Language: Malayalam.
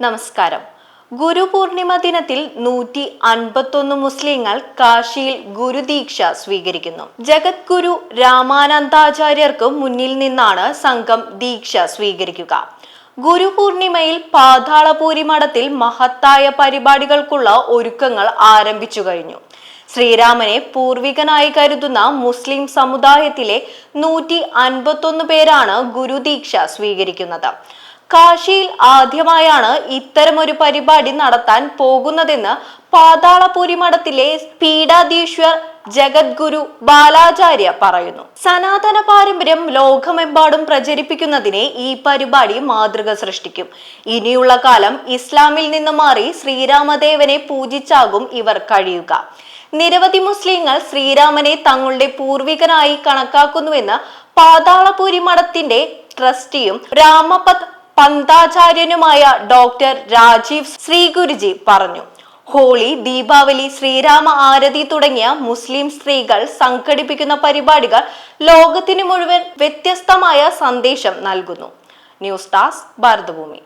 നമസ്കാരം. ഗുരുപൂർണിമ ദിനത്തിൽ നൂറ്റി അൻപത്തൊന്ന് മുസ്ലിങ്ങൾ കാശിയിൽ ഗുരുദീക്ഷ സ്വീകരിക്കുന്നു. ജഗദ്ഗുരു രാമാനന്ദാചാര്യർക്ക് മുന്നിൽ നിന്നാണ് സംഘം ദീക്ഷ സ്വീകരിക്കുക. ഗുരുപൂർണിമയിൽ പാതാളപൂരി മഠത്തിൽ മഹത്തായ പരിപാടികൾക്കുള്ള ഒരുക്കങ്ങൾ ആരംഭിച്ചു കഴിഞ്ഞു. ശ്രീരാമനെ പൂർവികനായി കരുതുന്ന മുസ്ലിം സമുദായത്തിലെ നൂറ്റി അൻപത്തൊന്ന് പേരാണ് ഗുരുദീക്ഷ സ്വീകരിക്കുന്നത്. കാശിയിൽ ആദ്യമായാണ് ഇത്തരമൊരു പരിപാടി നടത്താൻ പോകുന്നതെന്ന് പാതാളപുരി മഠത്തിലെ പീഠാധീശ്വർ ജഗദ്ഗുരു ബാലാചാര്യ പറയുന്നു. സനാതന പാരമ്പര്യം ലോകമെമ്പാടും പ്രചരിപ്പിക്കുന്നതിനെ ഈ പരിപാടി മാതൃക സൃഷ്ടിക്കും. ഇനിയുള്ള കാലം ഇസ്ലാമിൽ നിന്ന് മാറി ശ്രീരാമദേവനെ പൂജിച്ചാകും ഇവർ കഴിയുക. നിരവധി മുസ്ലിങ്ങൾ ശ്രീരാമനെ തങ്ങളുടെ പൂർവികനായി കണക്കാക്കുന്നുവെന്ന് പാതാളപുരി മഠത്തിന്റെ ട്രസ്റ്റിയും രാമപത് പന്താചാര്യനുമായ ഡോക്ടർ രാജീവ് ശ്രീഗുരുജി പറഞ്ഞു. ഹോളി ദീപാവലി ശ്രീരാമ ആരതി തുടങ്ങിയ മുസ്ലിം സ്ത്രീകൾ സംഘടിപ്പിക്കുന്ന പരിപാടികൾ ലോകത്തിന് മുഴുവൻ വ്യത്യസ്തമായ സന്ദേശം നൽകുന്നു. News desk Bharatabhumi.